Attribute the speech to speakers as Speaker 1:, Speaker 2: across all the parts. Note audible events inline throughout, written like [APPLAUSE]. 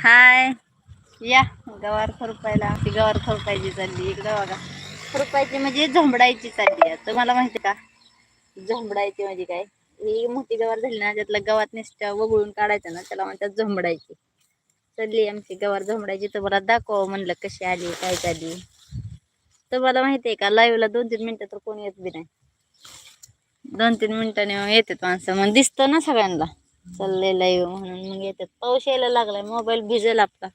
Speaker 1: हाय. या गवार खरुपायला. ती गवार खरुपायची चालली. इकडं बघा. खरुपायची म्हणजे झोंबडायची चालली आहे. तुम्हाला माहिती का? झोंबडायची म्हणजे काय? ही मोठी गवार झाली ना त्यातला गवात नुसतं वगळून काढायचं ना त्याला म्हणतात झोंबडायची. चालली आमची गवार झोंबडायची. तुम्हाला दाखव म्हणलं कशी आली काय चालली. तुम्हाला माहिती आहे का? लाईव्हला दोन तीन मिनिटं तर कोणी येत बी नाही. दोन तीन मिनिटांनी येतात माणसं. मग दिसतं ना सगळ्यांना. चाललंय लाईव्ह म्हणून मग येतात. पाऊस यायला लागलाय मोबाईल भिजेल आपला.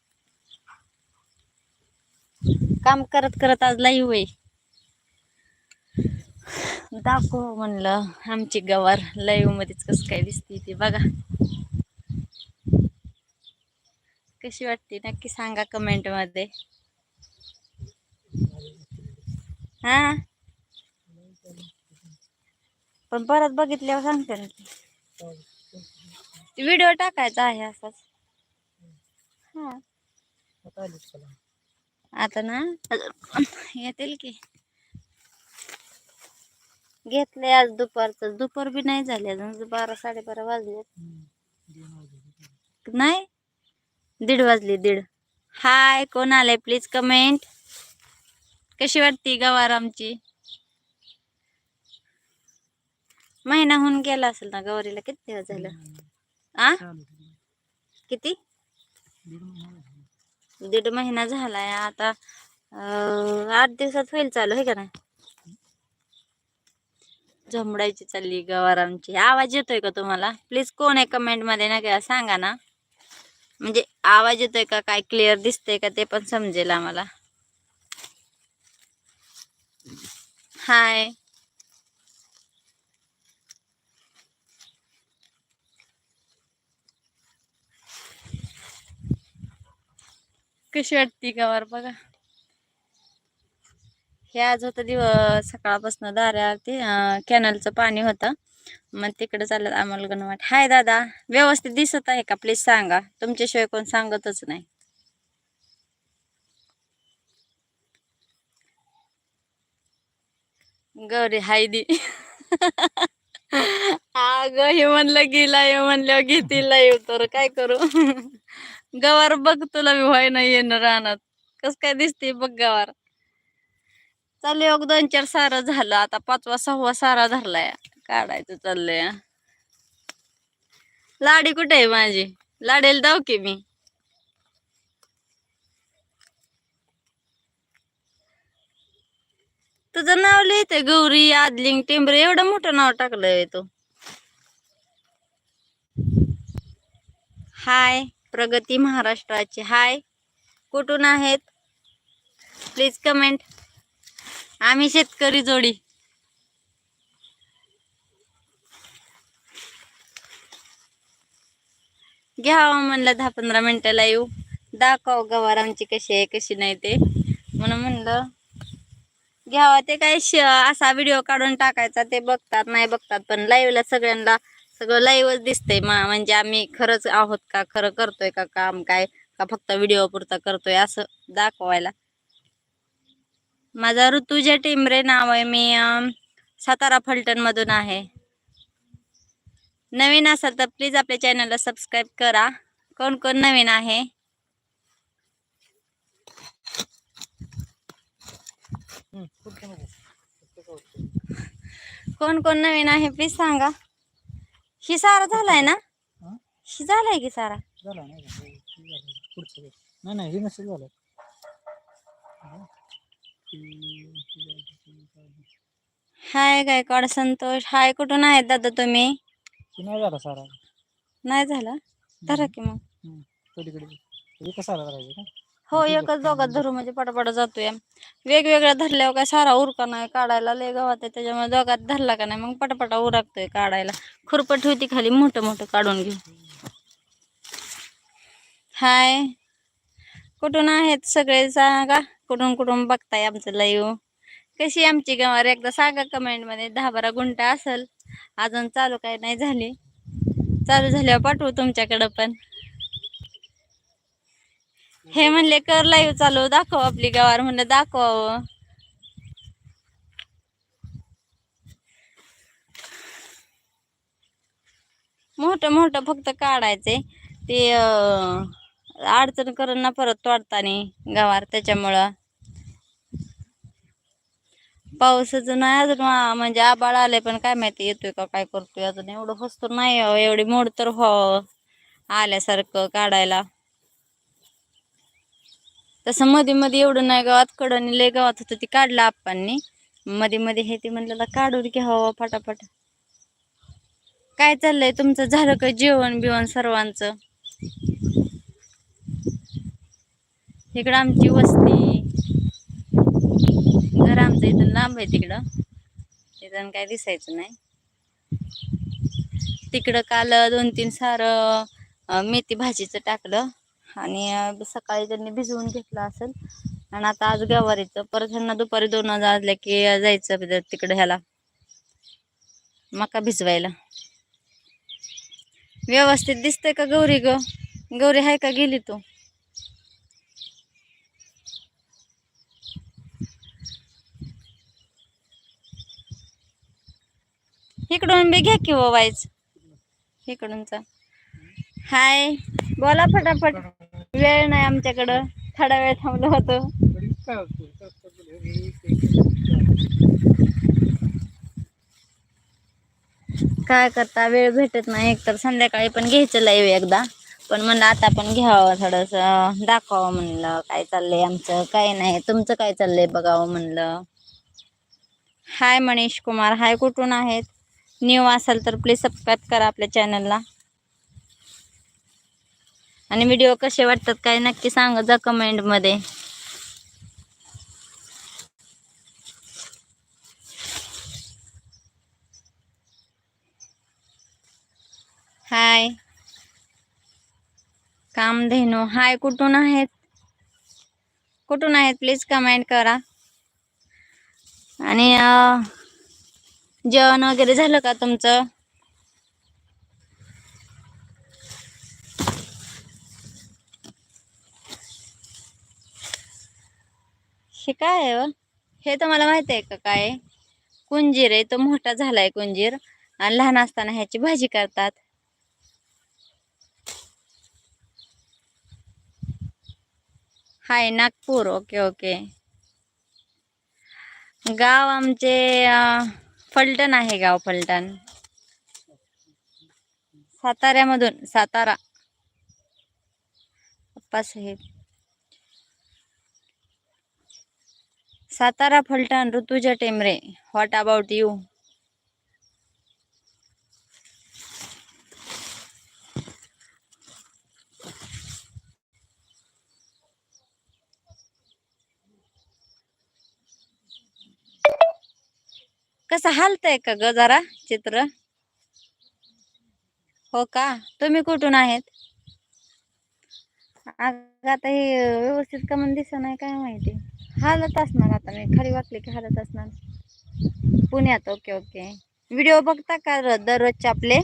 Speaker 1: काम करत करत आज लाईव्ह आहे दाखव म्हणलं आमची गवार लाईव्ह मध्येच कस काय दिसते ती बघा. कशी वाटते नक्की सांगा कमेंटमध्ये. हा? पण परत बघितल्यावर सांगते ना. व्हिडिओ टाकायचा आहे असाच. हा. आता ना? येतील की. घेतले आज दुपारचं. दुपार बी नाही झाले अजून. बारा साडेबारा वाजले. नाही? दीड वाजली दीड. हाय कोण आले प्लीज कमेंट कशी वाटते गवार आमची? महिना होऊन गेला असेल ना गवारीला? किती दिवस झालं? आ? किती? दीड महिना झालाय. आता आठ दिवसात होईल चालू हे का नाही? झोंबडायची चालली गवार आमची आवाज येतोय का तुम्हाला? प्लीज कोण आहे कमेंटमध्ये ना का सांगा ना. म्हणजे आवाज येतोय का? काय क्लिअर दिसतंय का? ते पण समजेल आम्हाला. हाय कशी वाटती गवार बघा. हे आज होता दिवस सकाळपासून दाऱ्या ते कॅनलचं पाणी होतं. मग तिकडे चाललं आम्हाला गणवाट हाय दादा व्यवस्थित दिसत आहे का? प्लीज सांगा. तुमच्याशिवाय कोण सांगतच नाही. गौरी हाय दी. [LAUGHS] अगं हे म्हणलं गेला हे म्हणल्यावर घेतील येऊ तर काय करू? [LAUGHS] गवार बघ तुला बी व्हाय नाही येणं रानात. कस काय दिसते बघ गवार. चालले एक दोन चार सारं झालं. आता पाचवा सहावा सारा धरलाय. काढायचं चाललंय. लाडी कुठे आहे माझी? लाडेल दाव की मी? तुझं नाव लिहिते गौरी आदलिंग टेंबरे. एवढं मोठं नाव टाकलंय तू. हाय. प्रगती महाराष्ट्राची. हाय. कुठून आहेत? प्लीज कमेंट आम्ही शेतकरी जोडी. घ्यावं हो म्हणलं दहा पंधरा मिनिटाला येऊ दाखव गवार आमची कशी आहे कशी नाही ते. म्हणून म्हणलं घ्यावा हो. ते काय श असा व्हिडिओ काढून टाकायचा ते बघतात नाही बघतात. पण लाईव्हला सगळ्यांना सगळं लाईव्हच दिसतंय मा म्हणजे आम्ही खरंच आहोत का खरं करतोय का काम काय का फक्त व्हिडिओ पुरता करतोय असं दाखवायला. माझा ऋतुजा टिंबरे नाव आहे मी सातारा फलटण मधून आहे. नवीन असाल तर प्लीज आपल्या चॅनलला सबस्क्राईब करा. कोण कोण नवीन आहे? कोण कोण नवीन आहे प्लीज सांगा. ही सारा झालाय ना? ही? झालाय की सारा?
Speaker 2: झाला नाही का? हो, हे झालं. पुढचं बघ. नाही नाही हे नसेल झालं.
Speaker 1: हाय गायकवाड संतोष? हाय कुठून आहेत दादा तुम्ही?
Speaker 2: हे नाही झाला सारा.
Speaker 1: नाही झाला? धरा की मग.
Speaker 2: हम्म. पलीकडे. एकच सारा करायचं? का
Speaker 1: हो एकच दोघात धरू म्हणजे पटापट जातोय. वेगवेगळ्या धरल्यावर काय सारा उरका नाही काढायला लय गव्हा आहे त्याच्यामुळे दोघात धरला का नाही मग पटापटा उरकतोय काढायला. खुरपट होती खाली मोठं मोठं काढून घेऊ. हाय. कुठून आहेत सगळे? सांगा. कुठून कुठून बघताय आमचं लाईव्ह कशी आमची गवार? एकदा सांगा कमेंटमध्ये. दहा बारा गुंठा असेल. अजून चालू काय नाही झाली. चालू झाल्यावर पाठवू तुमच्याकडं पण. हे म्हणले कर लाईव्ह चालू दाखव आपली गवार म्हणलं दाखवावं. मोठं मोठं फक्त काढायचे ते अडचण करून ना परत तोडताना गवार त्याच्यामुळं. पावसाचं नाही अजून म्हणजे आबाळ आले पण काय माहिती येतोय का काय करतोय अजून एवढं हसतो नाही एवढी मोड तर हो आल्यासारखं काढायला. तसं मध्ये मध्ये एवढं नाही गावात. कडन लय गावात होतं ती काढलं आप्पांनी. मध्ये मध्ये हे ते म्हणलं काढून घ्यावं फटाफट. काय चाललंय तुमचं? झालं का जेवण बिवण सर्वांचं? इकडं आमची वस्ती. घर आमचं इथून लांब आहे तिकडं. इथून काय दिसायचं नाही. तिकडं काल दोन तीन सार मेथी भाजीचं टाकलं. आणि सकाळी त्यांनी भिजवून घेतलं असेल. आणि आता आज गवारीचं परत ह्यांना दुपारी दोन वाजल्या की जायचं तिकडं- ह्याला. मका भिजवायला. व्यवस्थित दिसतंय का गौरी ग? गौरी आहे का गेली तू? इकडून बी घ्या की वायच वाईच इकडूनचा. हाय. बोला फटाफट. वेळ नाही आमच्याकडं. थोडा वेळ थांबलो होतो.
Speaker 2: काय
Speaker 1: करता? वेळ भेटत नाही. एकतर संध्याकाळी पण घ्यायचं लाईव्ह एकदा. पण म्हणलं आता पण घ्यावं थोडस. दाखवावं म्हणलं. काय चाललंय आमचं? काय नाही. तुमचं काय चाललंय बघावं म्हणलं. हाय मनीष कुमार. हाय कुठून आहेत? न्यू असाल तर प्लीज सबस्क्राईब करा आपल्या चॅनलला आणि व्हिडिओ कसे वाटतात काय नक्की सांगा जा कमेंटमध्ये हाय कामधेनू हाय कुठून आहेत? कुठून आहेत? प्लीज कमेंट करा. आणि जेवण वगैरे झालं का तुमचं? हे काय आहे हो? हे? तुम्हाला माहीत आहे का काय? कुंजीर आहे तो मोठा झालाय कुंजीर. आणि लहान असताना ह्याची भाजी करतात. हाय नागपूर. Okay okay. गाव आमचे फलटण आहे गाव फलटण. साताऱ्यामधून सातारा. पप्पा साहेब. Satara Phaltan Rutuja Temre what about you कसं हालतंय का ग जरा चित्र? हो का? तुम्ही कुठून आहेत? अगं आता हे व्यवस्थित का म्हणून दिसत नाही काय माहिती. हालत असणार आता मी. खाली वाकले की हालत असणार. पुण्यात ओके ओके. व्हिडिओ बघता का दररोजचे आपले?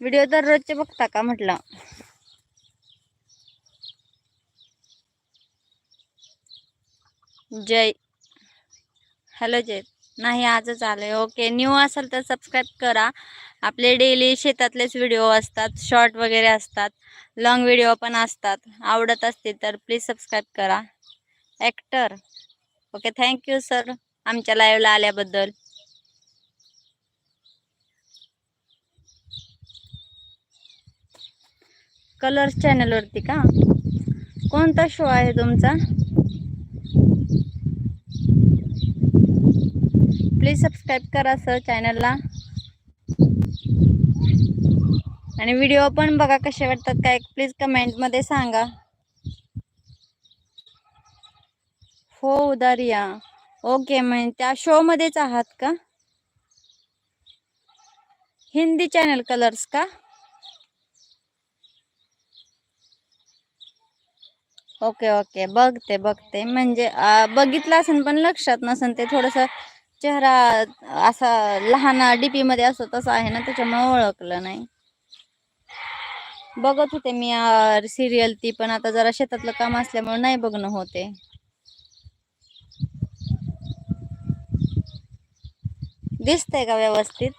Speaker 1: व्हिडिओ दररोजचे बघता का म्हटलं? जय. हॅलो जय. नाही आजच आले. ओके न्यू असेल तर सबस्क्राईब करा. आपले डेली शेतातलेच व्हिडिओ असतात शॉर्ट वगैरे असतात लॉंग व्हिडिओ पण असतात. आवडत असतील तर प्लीज सबस्क्राईब करा. Actor okay thank you sir आमच्या लाईव्हला आल्याबद्दल. कलर्स चॅनलवरती का? कोणता शो आहे तुमचा? प्लीज सबस्क्राईब करा सर चॅनलला. आणि व्हिडिओ पण बघा कसे वाटतात काय प्लीज कमेंटमध्ये सांगा. हो उदारिया. ओके मग त्या शो मध्येच आहात का? हिंदी चॅनल कलर्स का? Okay okay. बघते बघते. म्हणजे बघितलं असेल पण लक्षात नसेल ते थोडंसं चेहरा असा लहान डीपी मध्ये असतो तसा आहे ना त्याच्यामुळे ओळखलं नाही. बघत होते मी सिरियल ती पण आता जरा शेतातलं काम असल्यामुळे नाही बघणं होते. दिसतंय का व्यवस्थित?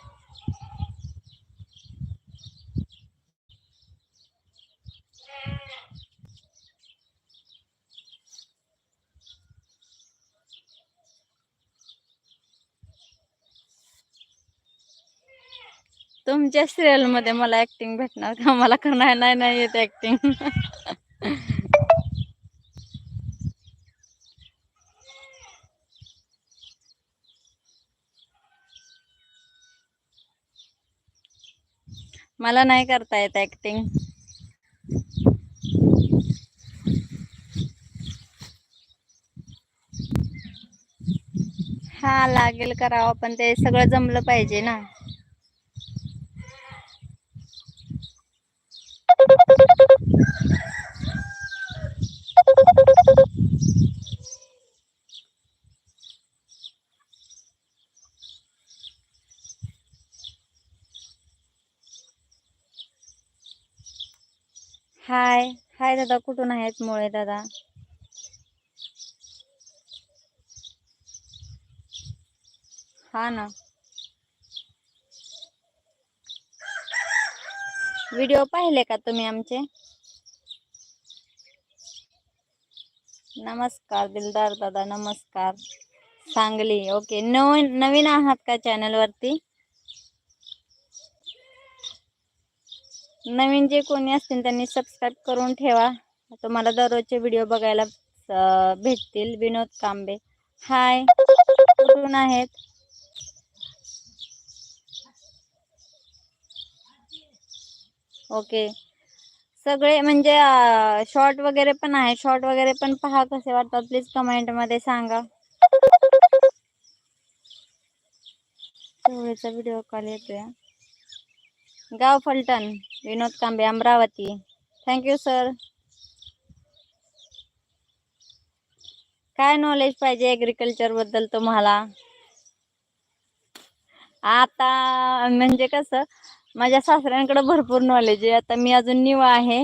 Speaker 1: तुमच्या सिरियलमध्ये मला ऍक्टिंग भेटणार का? मला करणार नाही नाही येत ऍक्टिंग मला नाही करता येत ऍक्टिंग हा लागेल करावं पण ते सगळं जमलं पाहिजे ना. हाय हाय दादा कुठून आहेत मुळे दादा? हा ना. व्हिडिओ पाहिले का तुम्ही आमचे? नमस्कार दिलदार दादा नमस्कार. सांगली. ओके नवीन नवीन आहात का चॅनल नवीन जे कोणी असतील त्यांनी सबस्क्राईब करून ठेवा. तुम्हाला दररोजचे व्हिडिओ बघायला भेटतील. विनोद कांबे. हाय कुठून आहेत? ओके सगळे म्हणजे शॉर्ट वगैरे पण आहे. शॉर्ट वगैरे पण पहा कसे वाटतात. प्लीज कमेंटमध्ये सांगा. व्हिडिओ कॉल येतोय. गाव Phaltan Vinod Kambe Amravati. Thank you sir काय नॉलेज पाहिजे ऍग्रिकल्चरबद्दल तुम्हाला? आता म्हणजे कसं माझ्या सासऱ्यांकडे भरपूर नॉलेज आहे. आता मी अजून न्यू आहे.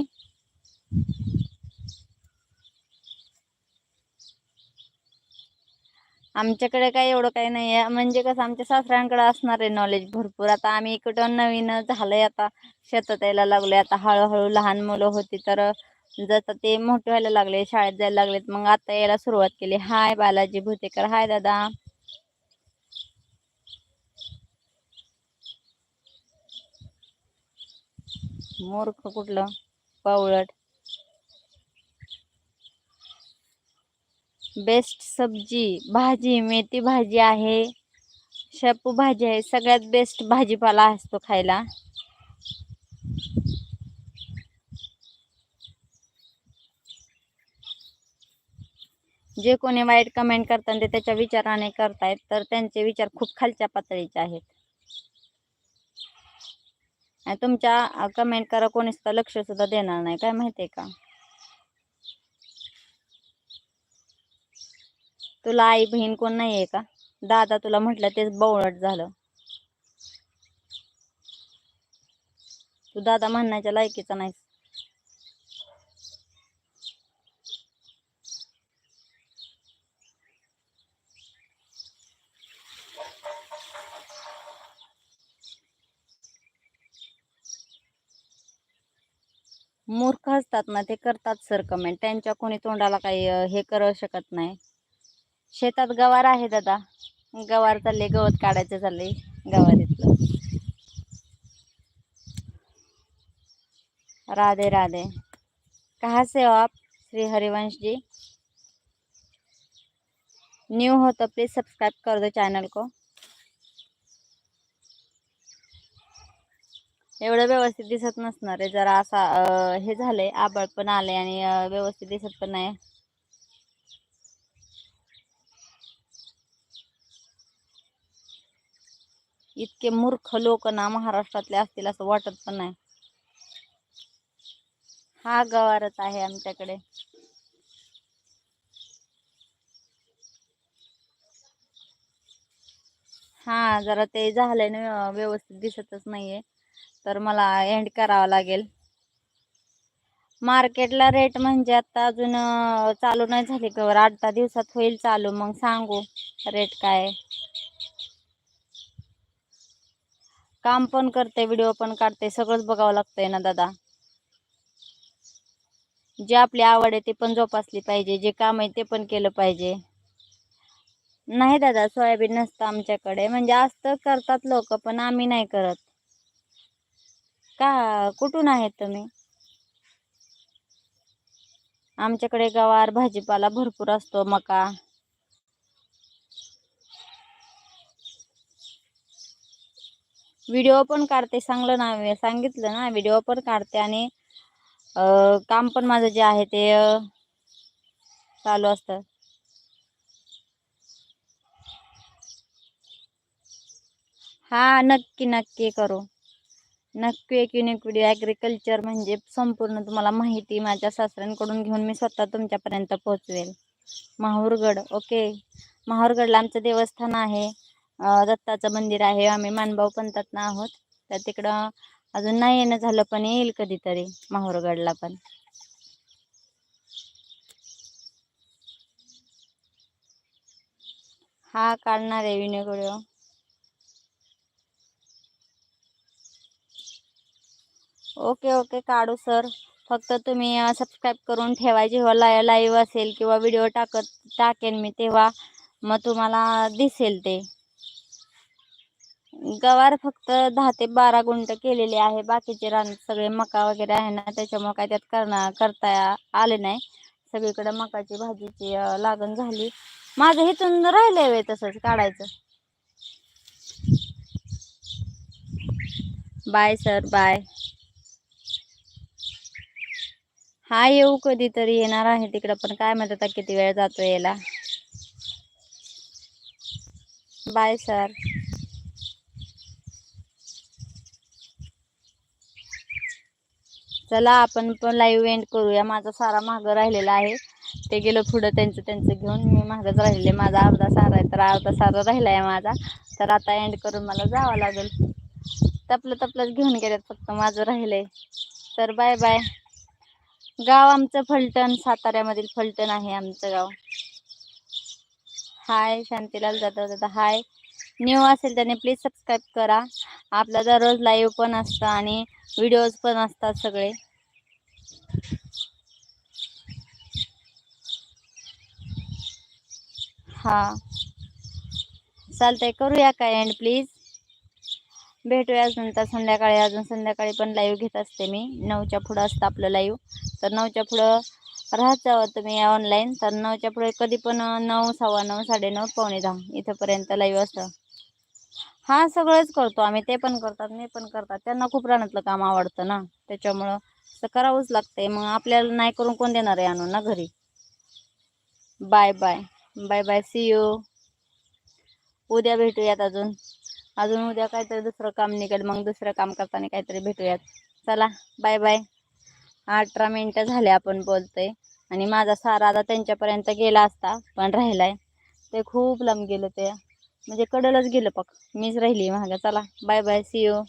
Speaker 1: आमच्याकडे काही एवढं काही नाही आहे म्हणजे कसं आमच्या सासऱ्यांकडे असणार आहे नॉलेज भरपूर. आता आम्ही इकडं नवीन झालंय आता. शेतात यायला लागलोय. आता हळूहळू लहान मुलं होती तर जसं ते मोठे व्हायला लागले शाळेत जायला लागलेत. मग आता यायला सुरुवात केली. हाय बालाजी भुतेकर. हाय दादा. मूर्ख कुठलं? पावळट. बेस्ट सब्जी भाजी मेथी भाजी आहे. शेपू भाजी आहे. सगळ्यात बेस्ट भाजीपाला असतो खायला. जे कोणी वाईट कमेंट करतात ते त्याच्या विचाराने करतायत तर त्यांचे विचार खूप खालच्या पातळीचे आहेत. तुमच्या कमेंट करा कोणीच लक्ष सुद्धा देणार नाही. काय माहिती आहे का? तुला आई बहीण कोण नाही आहे का? दादा तुला म्हटलं तेच बवळट झालं. तू दादा म्हणण्याच्या लायकीचा नाहीस. मूर्ख असतात ना ते करतात सर कमेंट त्यांच्या कोणी तोंडाला काही हे करू शकत नाही. शेतात गवार आहे दादा. गवार चालले गवत काढायचं चाललंय गवारीतलं राधे राधे. कहा से हो आप श्री हरिवंश जी न्यू हो तो प्लीज सब्सक्राइब कर दो चैनल को. एवढं व्यवस्थित दिसत नसणार आहे. जरा असा हे झालंय आबळ पण आले आणि व्यवस्थित दिसत पण नाही. इतके मूर्ख लोक ना महाराष्ट्रातले असतील असं वाटत पण नाही. हा गवारच आहे आमच्याकडे. हा जरा ते झालंय ना व्यवस्थित दिसतच नाहीये. तर मला एंड करावा लागेल. मार्केटला रेट म्हणजे आता अजून चालू नाही झाली गवर. आठ दहा दिवसात होईल चालू. मग सांगू रेट काय आहे. काम पण करते व्हिडिओ पण काढते सगळंच बघावं लागतंय ना दादा. जे आपली आवड आहे ते पण जोपासली पाहिजे जे काम आहे ते पण केलं पाहिजे. नाही दादा सोयाबीन नसतं आमच्याकडे म्हणजे असतं करतात लोक पण आम्ही नाही करत. का कुठून आहेत तुम्ही? आमच्याकडे गवार भाजीपाला भरपूर असतो मका. व्हिडिओ पण काढते सांगलं ना मी सांगितलं ना व्हिडिओ पण काढते आणि काम पण माझं जे आहे ते चालू असतं. हा नक्की नक्की करू. नक्की एक युनिक व्हिडिओ ॲग्रिकल्चर म्हणजे संपूर्ण तुम्हाला माहिती माझ्या सासऱ्यांकडून घेऊन मी स्वतः तुमच्यापर्यंत पोहोचवेल. माहूरगड ओके माहूरगडला आमचं देवस्थान आहे. दत्ताचं मंदिर आहे. आम्ही मानभाऊ पंथातनं आहोत. तर तिकडं अजून नाही येणं झालं पण येईल कधीतरी माहूरगडला पण. हा काढणार आहे युनिक व्हिडिओ ओके ओके काढू सर. फक्त तुम्ही सबस्क्राईब करून ठेवा. जेव्हा लाय लाईव्ह असेल किंवा व्हिडिओ टाकत टाकेन मी तेव्हा मग तुम्हाला दिसेल ते. गवार फक्त दहा ते बारा गुंट केलेले आहे. बाकीचे रान सगळे मका वगैरे आहे ना त्याच्यामुळे काय त्यात करणार करता आले नाही. सगळीकडे मकाची भाजीची लागण झाली. माझं इथून राहिलंय वे तसंच काढायचं. Bye sir bye. हा येऊ कधीतरी येणार आहे तिकडं पण काय म्हणतात किती वेळ जातो यायला बाय सर. चला आपण पण लाईव्ह एंड करूया. माझा सारा मागं राहिलेला आहे. ते गेलं पुढं त्यांचं त्यांचं घेऊन मी मागच राहिले माझा अर्धा सारा आहे तर अर्धा सारा राहिला आहे माझा. तर आता एंड करून मला जावं लागेल. तपलं तपलंच घेऊन गेल्यात फक्त माझं राहिलंय. तर बाय बाय गाव आमचं फलटण साताऱ्यामधील फलटण आहे आमचं गाव. हाय शांतीलाल जाधव दादा हाय न्यू असेल त्याने प्लीज सबस्क्राईब करा. आपला दररोज लाईव्ह पण असतं आणि व्हिडिओज पण असतात सगळे. हा. चालतंय करूया काय एंड प्लीज भेटूयाच नंतर संध्याकाळी अजून संध्याकाळी पण लाईव्ह घेत असते मी. नऊच्या पुढं असतं आपलं लाईव्ह तर नऊच्या पुढं राहत जावं हो तुम्ही ऑनलाईन तर नऊच्या पुढे कधी पण नऊ सव्वा नऊ साडेनऊ पावणे दहा इथंपर्यंत लाईव्ह असतं. हा सगळंच करतो आम्ही. ते पण करतात मी पण करतात. त्यांना खूप रानातलं काम आवडतं ना. त्याच्यामुळं तर करावंच लागतंय. मग आपल्याला नाही करून कोण देणार आहे आणून ना घरी? Bye bye bye bye see you उद्या भेटूयात अजून. अजून उद्या काहीतरी दुसरं काम निघेल. मग दुसरं काम करताना काहीतरी भेटूयात. चला. बाय बाय अठरा मिनटं झाले आपण बोलतोय. आणि माझा सारा आता त्यांच्यापर्यंत गेला असता पण राहिलाय. ते खूप लांब गेलं ते. म्हणजे कडलच गेलं पक मीच राहिली महागा चला बाय बाय सी यू